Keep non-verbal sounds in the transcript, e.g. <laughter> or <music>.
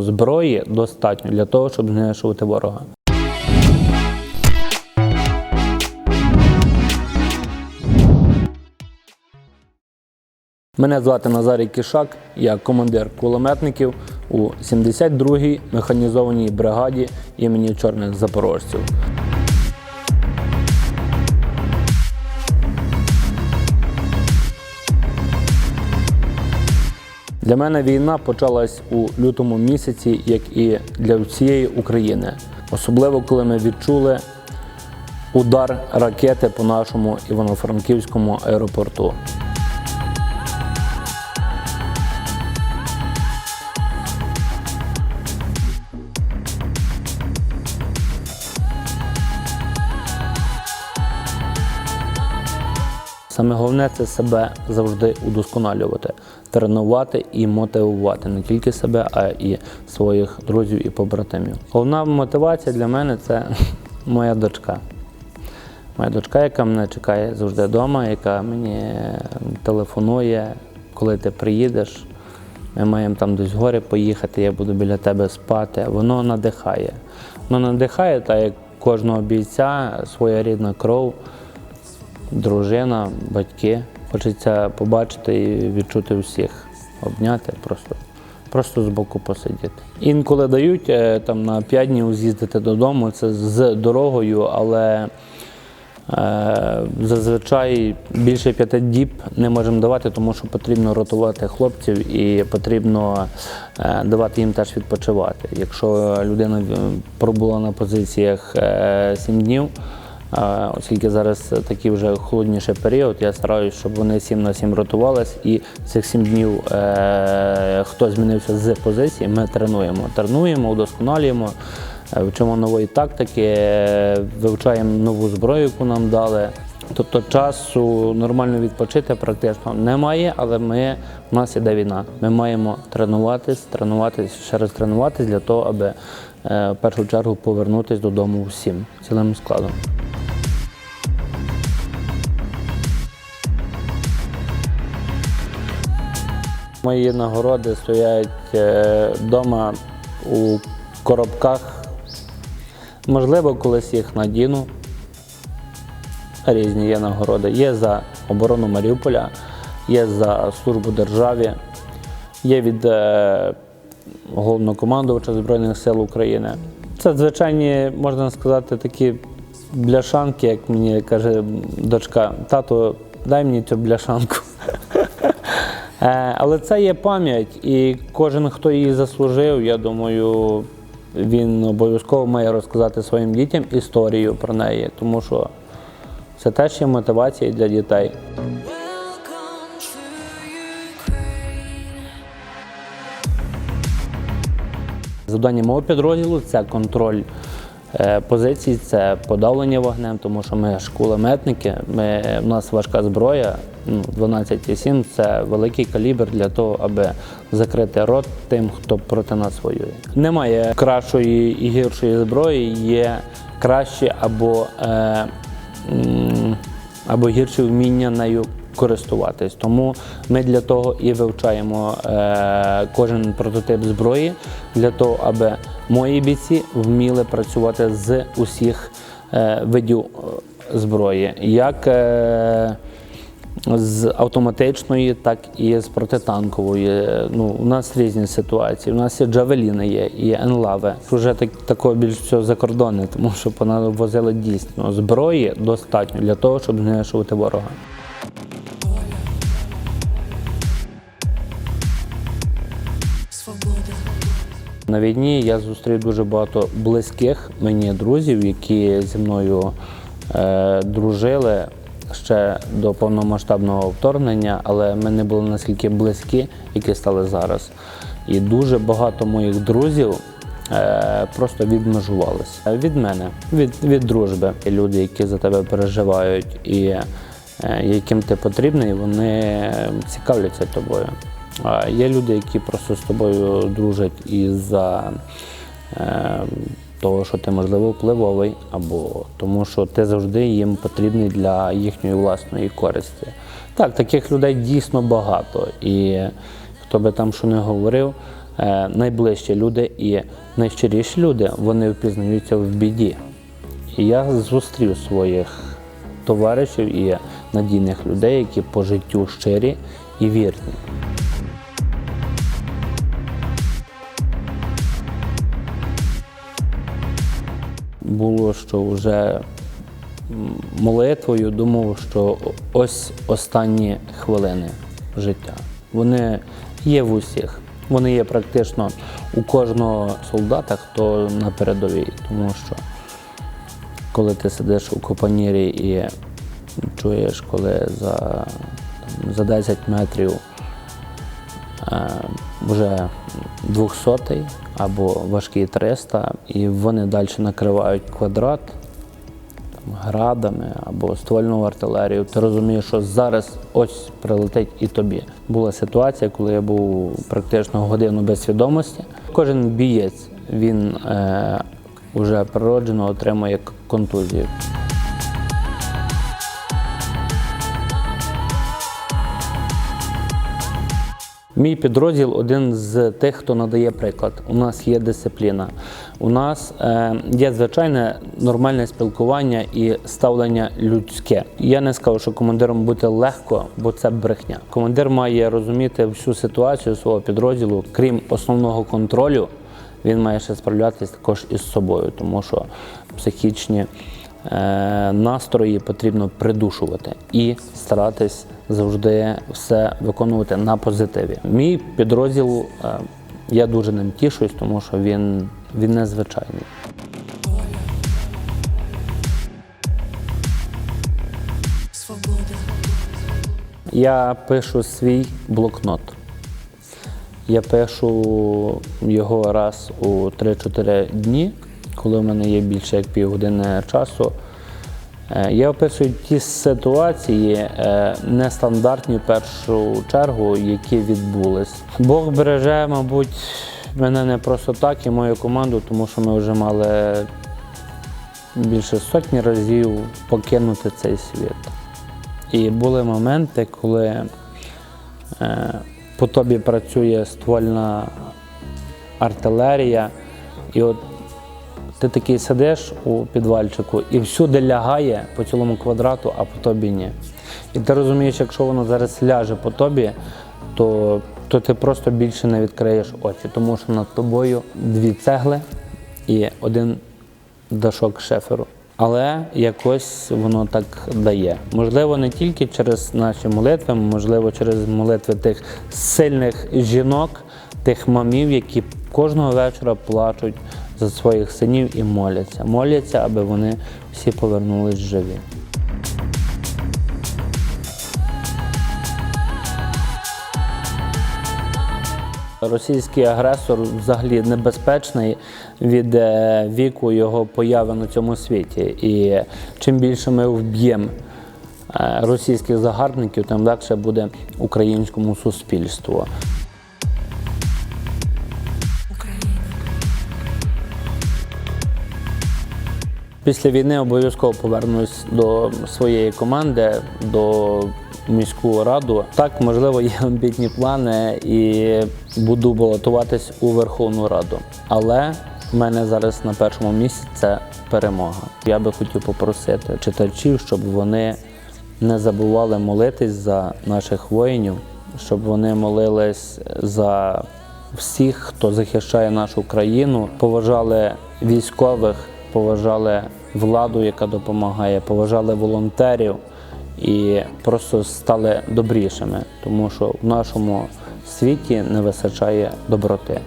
Зброї достатньо для того, щоб знищувати ворога. Мене звати Назарій Кішак, я командир кулеметників у 72-й механізованій бригаді імені Чорних Запорожців. Для мене війна почалась у лютому місяці, як і для всієї України. Особливо коли ми відчули удар ракети по нашому Івано-Франківському аеропорту. Саме головне це себе завжди удосконалювати, тренувати і мотивувати не тільки себе, а і своїх друзів і побратимів. Головна мотивація для мене це <laughs> моя дочка. Моя дочка, яка мене чекає завжди вдома, яка мені телефонує, коли ти приїдеш. Ми маємо там десь в гори поїхати, я буду біля тебе спати. Воно надихає. Воно надихає, так як кожного бійця, своя рідна кров, дружина, батьки. Хочеться побачити і відчути всіх, обняти, просто, просто збоку посидіти. Інколи дають е, там на 5 днів з'їздити додому, це з дорогою, але е, зазвичай більше п'яти діб не можемо давати, тому що потрібно ротувати хлопців і потрібно е, давати їм теж відпочивати. Якщо людина е, пробула на позиціях 7 днів, Е, Оскільки зараз такий вже холодніший період, я стараюся, щоб вони 7 на 7 ротувались, і цих 7 днів е, хто змінився з позиції, ми тренуємо. Тренуємо, удосконалюємо, е, вчимо нової тактики, е, вивчаємо нову зброю, яку нам дали. Тобто часу нормально відпочити практично немає, але ми, в нас іде війна. Ми маємо тренуватись, тренуватись, ще раз тренуватись для того, аби е, в першу чергу повернутися додому всім цілим складом. Мої нагороди стоять вдома у коробках. Можливо, колись їх надіну. Різні є нагороди. Є за оборону Маріуполя, є за службу державі, є від е, головнокомандувача Збройних сил України. Це звичайні, можна сказати, такі бляшанки, як мені каже дочка, тато, дай мені цю бляшанку. Е, Але це є пам'ять, і кожен, хто її заслужив, я думаю, він обов'язково має розказати своїм дітям історію про неї, тому що це теж є мотивація для дітей. Завдання мого підрозділу це контроль позицій, це подавлення вогнем, тому що ми ж кулеметники, ми, в нас важка зброя, ну, 12,7 це великий калібр для того, аби закрити рот тим, хто проти нас воює. Немає кращої і гіршої зброї, є кращі або, е, або гірші вміння нею користуватись. Тому ми для того і вивчаємо е, кожен прототип зброї, для того, аби мої бійці вміли працювати з усіх е, видів е, зброї, як е, з автоматичної, так і з протитанкової. Ну, у нас різні ситуації. У нас і джавеліни є, і енлави. Вже так, такого більш всього закордонне, тому що понавозили дійсно зброї достатньо для того, щоб знищувати ворога. На війні я зустрів дуже багато близьких мені друзів, які зі мною е, дружили ще до повномасштабного вторгнення, але ми не були наскільки близькі, які стали зараз. І дуже багато моїх друзів е, просто відмежувалися від мене, від, від дружби. Люди, які за тебе переживають і е, яким ти потрібний, вони цікавляться тобою. Є люди, які просто з тобою дружать із-за е, того, що ти, можливо, впливовий, або тому, що ти завжди їм потрібний для їхньої власної користі. Так, таких людей дійсно багато. І хто би там що не говорив, е, найближчі люди і найщиріші люди вони впізнаються в біді. І я зустрів своїх товаришів і надійних людей, які по життю щирі і вірні. Було, що вже молитвою думав, що ось останні хвилини життя. Вони є в усіх. Вони є практично у кожного солдата, хто на передовій, тому що коли ти сидиш у копанірі і чуєш, коли за, там, за 10 метрів е, вже 200 або важкий 300, і вони далі накривають квадрат там, градами або ствольну артилерію, ти розумієш, що зараз ось прилетить і тобі. Була ситуація, коли я був практично годину без свідомості. Кожен бієць він е, вже природжено отримує контузію. Мій підрозділ один з тих, хто надає приклад. У нас є дисципліна. У нас е, є звичайне нормальне спілкування і ставлення людське. Я не скажу, що командиром бути легко, бо це брехня. Командир має розуміти всю ситуацію свого підрозділу, крім основного контролю. Він має ще справлятися також із собою, тому що психічні е, настрої потрібно придушувати і старатись завжди все виконувати на позитиві. Мій підрозділ, е, я дуже ним тішусь, тому що він, він незвичайний. Я пишу свій блокнот. Я пишу його раз у 3-4 дні, коли в мене є більше як півгодини часу. Е, Я описую ті ситуації е, нестандартні в першу чергу, які відбулись. Бог береже, мабуть, мене не просто так і мою команду, тому що ми вже мали більше сотні разів покинути цей світ. І були моменти, коли е, по тобі працює ствольна артилерія, і от ти такий сидиш у підвальчику і всюди лягає по цілому квадрату, а по тобі ні. І ти розумієш, якщо воно зараз ляже по тобі, то, то ти просто більше не відкриєш очі, тому що над тобою дві цегли і один дашок шеферу. Але якось воно так дає. Можливо, не тільки через наші молитви, можливо, через молитви тих сильних жінок, тих мамів, які кожного вечора плачуть за своїх синів і моляться. Моляться, аби вони всі повернулись живі. Російський агресор взагалі небезпечний від е, віку його появи на цьому світі. І чим більше ми вб'ємо е, російських загарбників, тим легше буде українському суспільству. Після війни обов'язково повернусь до своєї команди, до міську раду. Так, можливо, є амбітні плани і буду балотуватись у Верховну Раду. Але в мене зараз на першому місці це перемога. Я би хотів попросити читачів, щоб вони не забували молитись за наших воїнів, щоб вони молились за всіх, хто захищає нашу країну, поважали військових, поважали владу, яка допомагає, поважали волонтерів і просто стали добрішими, тому що в нашому світі не вистачає доброти.